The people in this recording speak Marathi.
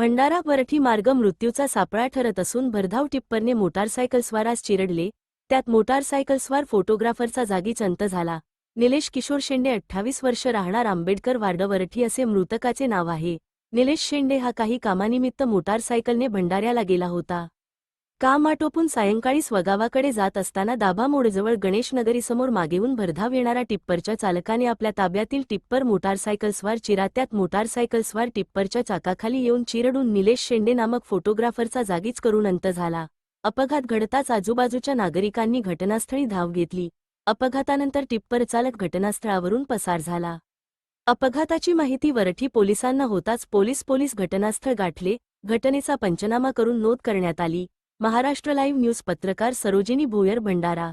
भंडारा वरठी मार्ग मृत्यूचा सापळा ठरत असून भरधाव टिप्परने मोटारसायकलस्वारास चिरडले. त्यात मोटारसायकलस्वार फोटोग्राफरचा जागीच अंत झाला. निलेश किशोर शेंडे अठ्ठावीस वर्ष राहणार आंबेडकर वार्डवरठी असे मृतकाचे नाव आहे. निलेश शेंडे हा काही कामानिमित्त मोटारसायकलने भंडाऱ्याला गेला होता. काम आटोपून सायंकाळी स्वगावाकडे जात असताना दाभा मोडजवळ गणेश नगरीसमोर मागेहून भरधाव येणारा टिप्परच्या चालकाने आपल्या ताब्यातील टिप्पर मोटारसायकलस्वार चिरात्यात मोटारसायकलस्वार टिप्परच्या चाकाखाली येऊन चिरडून निलेश शेंडे नामक फोटोग्राफरचा जागीच करून अंत झाला. अपघात घडताच आजूबाजूच्या नागरिकांनी घटनास्थळी धाव घेतली. अपघातानंतर टिप्पर चालक घटनास्थळावरून पसार झाला. अपघाताची माहिती वरठी पोलिसांना होताच पोलीस पोलीस घटनास्थळ गाठले. घटनेचा पंचनामा करून नोंद करण्यात आली. महाराष्ट्र लाईव्ह न्यूज पत्रकार सरोजिनी भोयर भंडारा.